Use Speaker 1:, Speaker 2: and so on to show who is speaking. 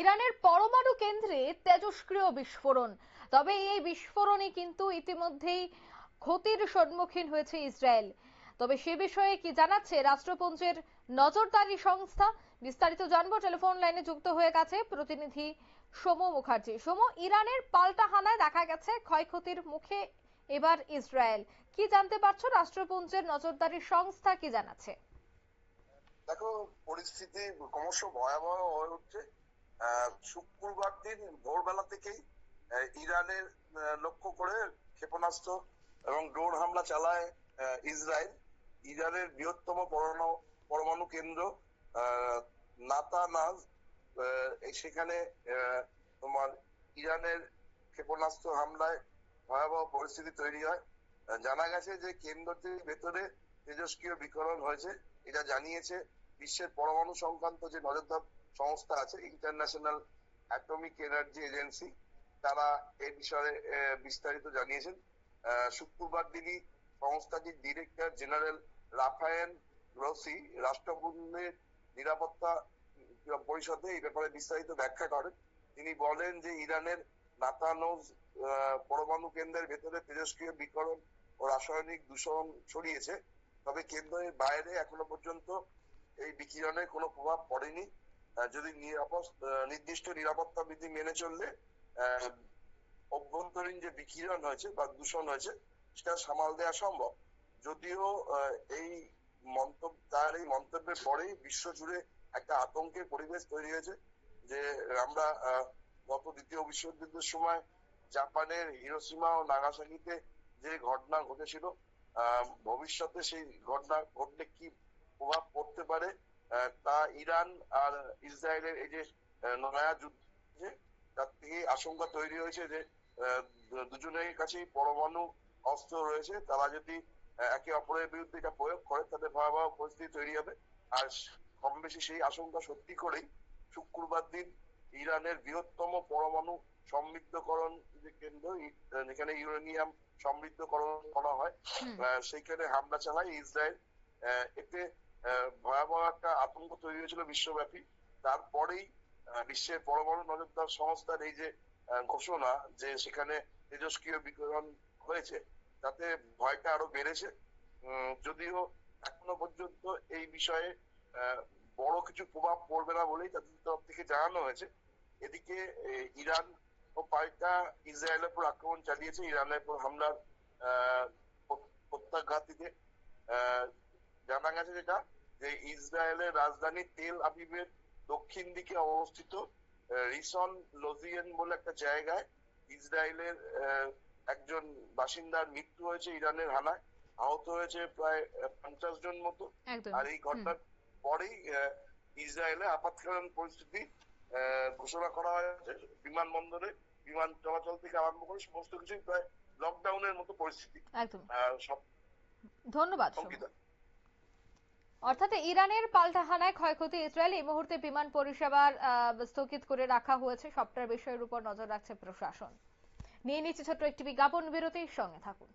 Speaker 1: ইরানের পরমাণু কেন্দ্রে তেজস্ক্রিয় বিস্ফোরণ। তবে এই বিস্ফোরণে কিন্তু ইতিমধ্যেই ক্ষতির সম্মুখীন হয়েছে ইসরায়েল। তবে সে বিষয়ে কি জানাচ্ছে রাষ্ট্রপুঞ্জের নজরদারি সংস্থা? বিস্তারিত জানব। টেলিফোন লাইনে যুক্ত হয়ে গেছে প্রতিনিধি সোম মুখার্জি। সোম, ইরানের পাল্টা হানায় দেখা গেছে ক্ষয়ক্ষতির মুখে এবার ইসরায়েল। কি জানতে পারছ? রাষ্ট্রপুঞ্জের নজরদারি সংস্থা কি জানাচ্ছে?
Speaker 2: দেখো, পরিস্থিতি ক্রমশ ভয়াবহ হয়ে উঠছে। শুক্রবার দিন ভোরবেলা থেকেই ইরানের লক্ষ্য করে ক্ষেপণাস্ত্র এবং ড্রোন হামলা চালায় ইসরায়েল। ইরানের বৃহত্তম পরমাণু কেন্দ্র নাতানাজ সেখানে তোমার ইরানের ক্ষেপণাস্ত্র হামলায় ভয়াবহ পরিস্থিতি তৈরি হয়। জানা গেছে যে কেন্দ্রটির ভেতরে তেজস্ক্রিয় বিকরণ হয়েছে। এটা জানিয়েছে বিশ্বের পরমাণু সংক্রান্ত যে নজরদার সংস্থা আছে ইন্টারন্যাশনাল অ্যাটমিক এনার্জি এজেন্সি তারা এই বিষয়ে বিস্তারিত জানিয়েছেন। শুক্রবার দিনই সংস্থাটির ডিরেক্টর জেনারেল রাফায়েল গ্রসি রাষ্ট্রপুঞ্জের নিরাপত্তা পরিষদে এই ব্যাপারে বিস্তারিত ব্যাখ্যা করেন। তিনি বলেন যে ইরানের নাতানোজ পরমাণু কেন্দ্রের ভেতরে তেজস্ক্রিয় বিকরণ ও রাসায়নিক দূষণ ছড়িয়েছে। তবে কেন্দ্রের বাইরে এখনও পর্যন্ত এই বিকিরণের কোনো প্রভাব পড়েনি। যদি নির্দিষ্ট নিরাপত্তা বিধি মেনে চললে অভ্যন্তরীণ যে বিকিরণ হয়েছে বা দূষণ হয়েছে, সেটা সামাল দেওয়া সম্ভব। যদিও এই মন্তব্য তার এই মন্তব্যের পরেই বিশ্ব জুড়ে একটা আতঙ্কের পরিবেশ তৈরি হয়েছে যে আমরা গত দ্বিতীয় বিশ্বযুদ্ধের সময় জাপানের হিরোসীমা ও নাগাসাকিতে যে ঘটনা ঘটেছিল ভবিষ্যতে সেই ঘটনা ঘটলে কি প্রভাব পড়তে পারে তা ইরান আর ইসরায়েলের এই যে নয়া যুদ্ধ তার থেকে আশঙ্কা তৈরি হয়েছে যে দুজনের কাছেই পরমাণু অস্ত্র রয়েছে। তারা যদি একে অপরের বিরুদ্ধে এটা প্রয়োগ করে তাদের ভয়াবহ পরিস্থিতি তৈরি হবে। আর কম বেশি সেই আশঙ্কা সত্যি করেই শুক্রবার দিন ইরানের বৃহত্তম পরমাণু সমৃদ্ধকরণ যে কেন্দ্র যেখানে ইউরেনিয়াম সমৃদ্ধকরণ করা হয়। সেইখানে হামলা চালায় ইসরায়েল। আহ, এতে ভয়াবহ একটা আতঙ্ক তৈরি হয়েছিল বিশ্বব্যাপী। তারপরেই বিশ্বের পরমাণু নজরদার সংস্থার এই যে ঘোষণা যে সেখানে তেজস্ক্রিয় বিকিরণ হয়েছে তাতে ভয়টা আরও বেড়েছে। যদিও এখনও পর্যন্ত এই বিষয়ে বড় কিছু প্রভাব পড়বে না বলেই তাদের তরফ থেকে জানানো হয়েছে। এদিকে ইরান ও পাল্টা ইসরায়েলের উপর আক্রমণ চালিয়েছে। ইরানের উপর হামলার আহ, প্রত- প্রত্যাঘাতীতে আহ, জানা গেছে যেটা। যে ইসরায়েলের রাজধানী তেল আবিবের দক্ষিণ দিকে অবস্থিত রিসন লজিয়েন বলে একটা জায়গায় ইসরায়েলের একজন বাসিন্দার মৃত্যু হয়েছে ইরানের হানায়। আহত হয়েছে প্রায় পঞ্চাশ জন মতো। আর এই ঘটনার পরেই ইসরায়েলে আপাতকালীন পরিস্থিতি আহ, ঘোষণা করা হয়েছে। বিমানবন্দরে বিমান চলাচল থেকে আরম্ভ করে সমস্ত কিছুই প্রায় লকডাউনের মতো পরিস্থিতি।
Speaker 1: ধন্যবাদ অর্থাৎ ইরানের পাল্টা হানায় ক্ষয়ক্ষতি ইসরায়েল এই মুহূর্তে বিমান পরিষেবার স্থগিত করে রাখা হয়েছে। সবটার বিষয়ের উপর নজর রাখছে প্রশাসন। নিয়ে নিচ্ছে ছোট্ট একটি বিজ্ঞাপন, বিরতির সঙ্গে থাকুন।